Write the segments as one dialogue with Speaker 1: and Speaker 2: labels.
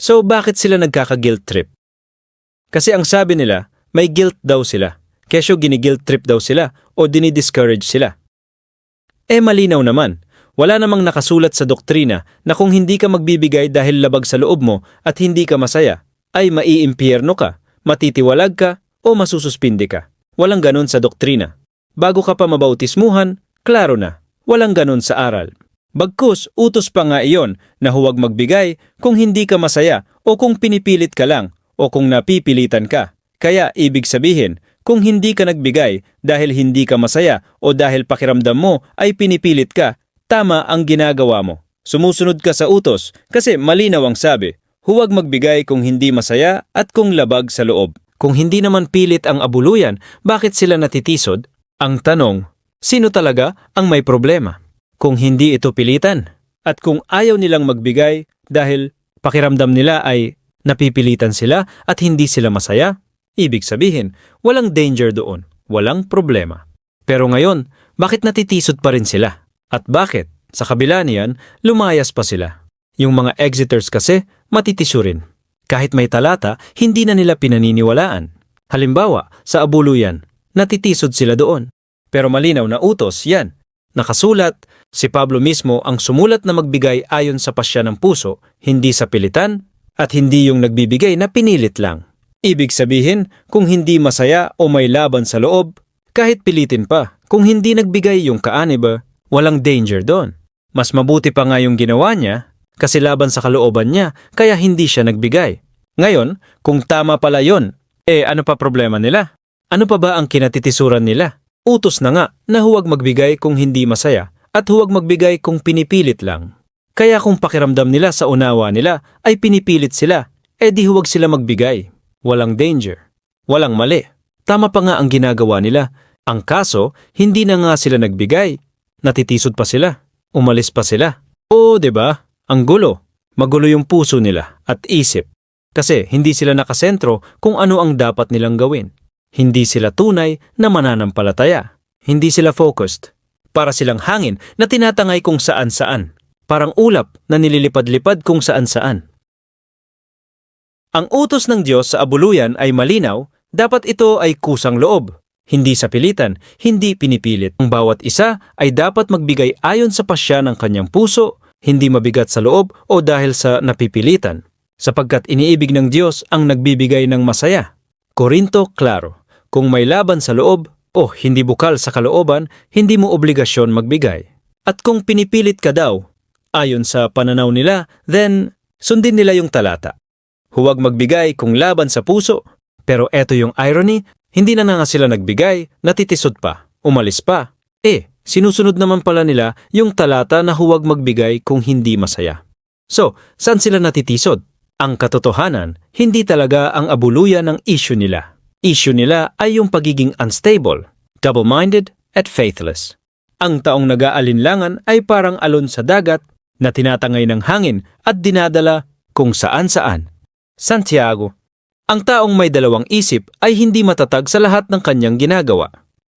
Speaker 1: So bakit sila nagkaka-guilt trip? Kasi ang sabi nila, may guilt daw sila. Kesyo gini-guilt trip daw sila o dinidiscourage sila. Eh malinaw naman, wala namang nakasulat sa doktrina na kung hindi ka magbibigay dahil labag sa loob mo at hindi ka masaya, ay maiimpyerno ka, matitiwalag ka o masususpindi ka. Walang ganon sa doktrina. Bago ka pa mabautismuhan, klaro na, walang ganon sa aral. Bagkus, utos pa nga iyon na huwag magbigay kung hindi ka masaya o kung pinipilit ka lang o kung napipilitan ka. Kaya ibig sabihin, kung hindi ka nagbigay dahil hindi ka masaya o dahil pakiramdam mo ay pinipilit ka, tama ang ginagawa mo. Sumusunod ka sa utos kasi malinaw ang sabi, huwag magbigay kung hindi masaya at kung labag sa loob. Kung hindi naman pilit ang abuluyan, bakit sila natitisod? Ang tanong, sino talaga ang may problema? Kung hindi ito pilitan at kung ayaw nilang magbigay dahil pakiramdam nila ay napipilitan sila at hindi sila masaya, ibig sabihin, walang danger doon, walang problema. Pero ngayon, bakit natitisod pa rin sila? At bakit, sa kabila niyan, lumayas pa sila? Yung mga exiters kasi, matitiso rin. Kahit may talata, hindi na nila pinaniniwalaan. Halimbawa, sa abuluyan, natitisod sila doon. Pero malinaw na utos, yan. Nakasulat, si Pablo mismo ang sumulat na magbigay ayon sa pasya ng puso, hindi sa pilitan, at hindi yung nagbibigay na pinilit lang. Ibig sabihin, kung hindi masaya o may laban sa loob, kahit pilitin pa, kung hindi nagbigay yung kaaniba, walang danger doon. Mas mabuti pa nga yung ginawa niya, kasi laban sa kalooban niya, kaya hindi siya nagbigay. Ngayon, kung tama pala yon, eh ano pa problema nila? Ano pa ba ang kinatitisuran nila? Utos na nga na huwag magbigay kung hindi masaya at huwag magbigay kung pinipilit lang. Kaya kung pakiramdam nila sa unawa nila ay pinipilit sila, eh di huwag sila magbigay. Walang danger. Walang mali. Tama pa nga ang ginagawa nila. Ang kaso, hindi na nga sila nagbigay. Natitisod pa sila. Umalis pa sila. Oo, ba? Ang gulo. Magulo yung puso nila at isip. Kasi hindi sila nakasentro kung ano ang dapat nilang gawin. Hindi sila tunay na mananampalataya. Hindi sila focused. Para silang hangin na tinatangay kung saan-saan. Parang ulap na nililipad-lipad kung saan-saan. Ang utos ng Diyos sa abuluyan ay malinaw, dapat ito ay kusang loob. Hindi sa pilitan, hindi pinipilit. Ang bawat isa ay dapat magbigay ayon sa pasya ng kanyang puso, hindi mabigat sa loob o dahil sa napipilitan. Sapagkat iniibig ng Diyos ang nagbibigay ng masaya. Korinto, klaro. Kung may laban sa loob o hindi bukal sa kalooban, hindi mo obligasyon magbigay. At kung pinipilit ka daw, ayon sa pananaw nila, then sundin nila yung talata. Huwag magbigay kung laban sa puso. Pero eto yung irony, hindi na nga sila nagbigay, natitisod pa, umalis pa. Eh, sinusunod naman pala nila yung talata na huwag magbigay kung hindi masaya. So, saan sila natitisod? Ang katotohanan, hindi talaga ang abuluyan ng issue nila. Issue nila ay yung pagiging unstable, double-minded, at faithless. Ang taong nag-aalinlangan ay parang alon sa dagat na tinatangay ng hangin at dinadala kung saan-saan. Santiago Ang taong may dalawang isip ay hindi matatag sa lahat ng kanyang ginagawa.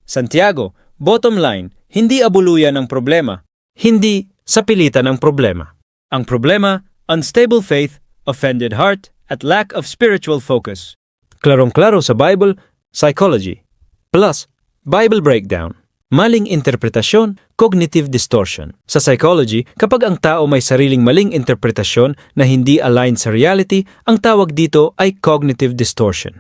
Speaker 1: Santiago, bottom line, hindi abuluyan ang problema, hindi sa pilitan ang problema. Ang problema, unstable faith, offended heart, at lack of spiritual focus. Klarong-klaro sa Bible, psychology. Plus, Bible breakdown. Maling interpretasyon, cognitive distortion. Sa psychology, kapag ang tao may sariling maling interpretasyon na hindi aligned sa reality, ang tawag dito ay cognitive distortion.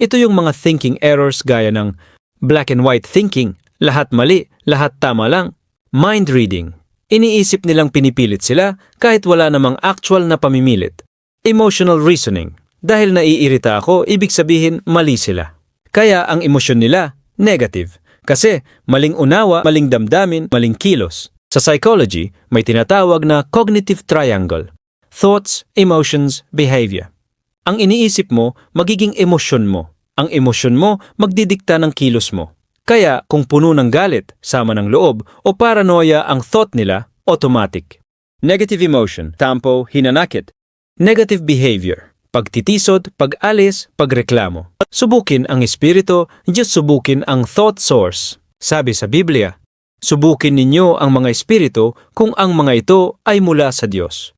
Speaker 1: Ito yung mga thinking errors gaya ng black and white thinking, lahat mali, lahat tama lang, mind reading. Iniisip nilang pinipilit sila kahit wala namang actual na pamimilit. Emotional reasoning. Dahil naiirita ako, ibig sabihin mali sila. Kaya ang emosyon nila, negative. Kasi maling unawa, maling damdamin, maling kilos. Sa psychology, may tinatawag na cognitive triangle. Thoughts, emotions, behavior. Ang iniisip mo, magiging emosyon mo. Ang emosyon mo, magdidikta ng kilos mo. Kaya kung puno ng galit, sama ng loob, o paranoia ang thought nila, automatic. Negative emotion, tampo, hinanakit. Negative behavior, pagtitisod, pag-alis, pagreklamo. Subukin ang espiritu, Diyos subukin ang thought source. Sabi sa Biblia, subukin ninyo ang mga espiritu kung ang mga ito ay mula sa Diyos.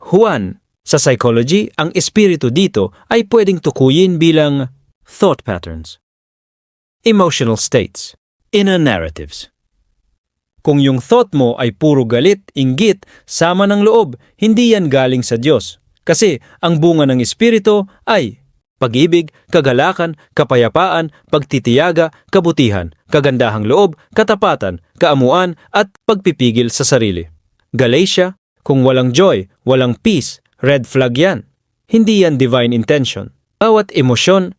Speaker 1: Juan Sa psychology, ang espiritu dito ay pwedeng tukuyin bilang thought patterns, emotional states, inner narratives. Kung yung thought mo ay puro galit, inggit, sama ng loob, hindi yan galing sa Diyos. Kasi ang bunga ng espiritu ay pag-ibig, kagalakan, kapayapaan, pagtitiyaga, kabutihan, kagandahang loob, katapatan, kaamuan, at pagpipigil sa sarili. Galatia, kung walang joy, walang peace, red flag yan. Hindi yan divine intention. Bawat emosyon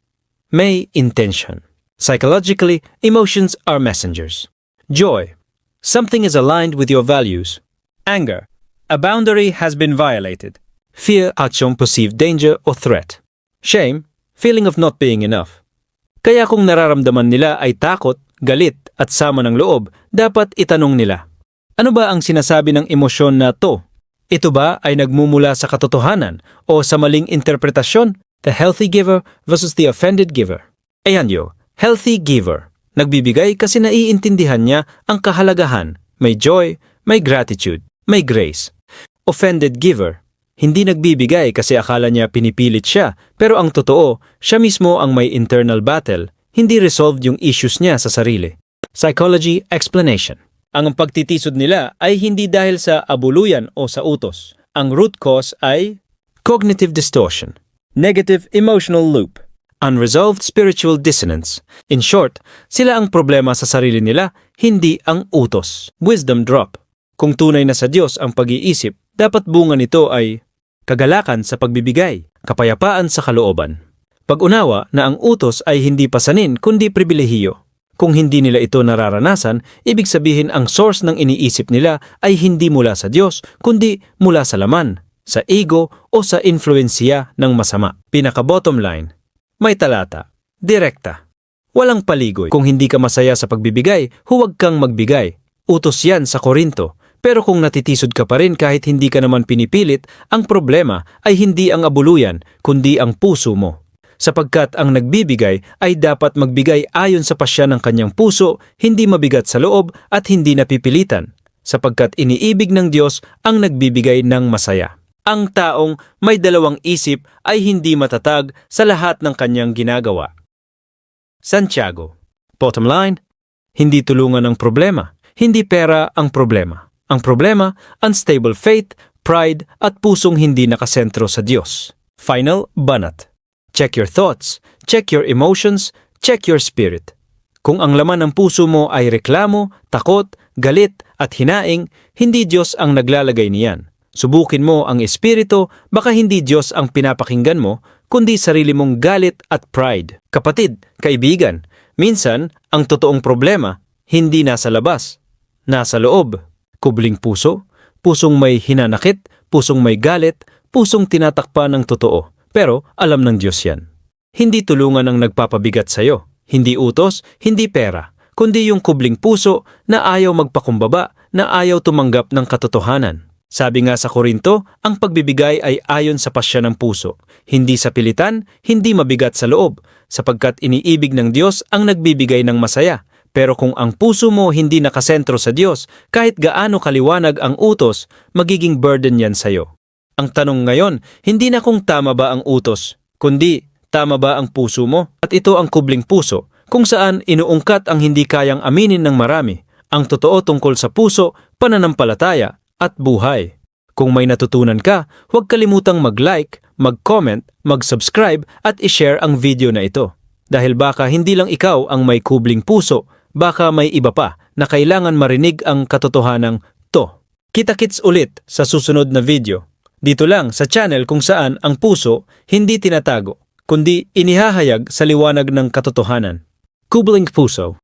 Speaker 1: may intention. Psychologically, emotions are messengers. Joy. Something is aligned with your values. Anger. A boundary has been violated. Fear at perceived danger or threat. Shame. Feeling of not being enough. Kaya kung nararamdaman nila ay takot, galit at sama ng loob, dapat itanong nila. Ano ba ang sinasabi ng emosyon na to? Ito ba ay nagmumula sa katotohanan o sa maling interpretasyon? The healthy giver versus the offended giver. Ayan yo, healthy giver. Nagbibigay kasi naiintindihan niya ang kahalagahan. May joy, may gratitude, may grace. Offended giver. Hindi nagbibigay kasi akala niya pinipilit siya, pero ang totoo, siya mismo ang may internal battle, hindi resolved yung issues niya sa sarili. Psychology explanation. Ang pagtitisod nila ay hindi dahil sa abuluyan o sa utos. Ang root cause ay cognitive distortion, negative emotional loop, unresolved spiritual dissonance. In short, sila ang problema sa sarili nila, hindi ang utos. Wisdom drop. Kung tunay na sa Diyos ang pag-iisip, dapat bunga nito ay kagalakan sa pagbibigay, kapayapaan sa kalooban. Pag-unawa na ang utos ay hindi pasanin kundi pribilehiyo. Kung hindi nila ito nararanasan, ibig sabihin ang source ng iniisip nila ay hindi mula sa Diyos, kundi mula sa laman, sa ego o sa influensya ng masama. Pinaka-bottom line, may talata, direkta. Walang paligoy. Kung hindi ka masaya sa pagbibigay, huwag kang magbigay. Utos yan sa Korinto. Pero kung natitisod ka pa rin kahit hindi ka naman pinipilit, ang problema ay hindi ang abuluyan, kundi ang puso mo sapagkat ang nagbibigay ay dapat magbigay ayon sa pasya ng kanyang puso, hindi mabigat sa loob at hindi napipilitan, sapagkat iniibig ng Diyos ang nagbibigay ng masaya. Ang taong may dalawang isip ay hindi matatag sa lahat ng kanyang ginagawa. Santiago. Bottom line, hindi tulungan ang problema, hindi pera ang problema. Ang problema, unstable faith, pride at pusong hindi nakasentro sa Diyos. Final banat. Check your thoughts, check your emotions, check your spirit. Kung ang laman ng puso mo ay reklamo, takot, galit at hinaing, hindi Diyos ang naglalagay niyan. Subukin mo ang espiritu, baka hindi Diyos ang pinapakinggan mo, kundi sarili mong galit at pride. Kapatid, kaibigan, minsan ang totoong problema hindi nasa labas, nasa loob. Kubling puso, pusong may hinanakit, pusong may galit, pusong tinatakpan ng totoo. Pero alam ng Diyos yan. Hindi tulungan ang nagpapabigat sa'yo, hindi utos, hindi pera, kundi yung kubling puso na ayaw magpakumbaba, na ayaw tumanggap ng katotohanan. Sabi nga sa Korinto, ang pagbibigay ay ayon sa pasya ng puso, hindi sa pilitan, hindi mabigat sa loob, sapagkat iniibig ng Diyos ang nagbibigay ng masaya. Pero kung ang puso mo hindi nakasentro sa Diyos, kahit gaano kaliwanag ang utos, magiging burden yan sa'yo. Ang tanong ngayon, hindi na kung tama ba ang utos, kundi tama ba ang puso mo? At ito ang kubling puso, kung saan inuungkat ang hindi kayang aminin ng marami, ang totoo tungkol sa puso, pananampalataya at buhay. Kung may natutunan ka, huwag kalimutang mag-like, mag-comment, mag-subscribe at i-share ang video na ito. Dahil baka hindi lang ikaw ang may kubling puso, baka may iba pa na kailangan marinig ang katotohanang to. Kita-kits ulit sa susunod na video. Dito lang sa channel kung saan ang puso hindi tinatago, kundi inihahayag sa liwanag ng katotohanan. Kubling Puso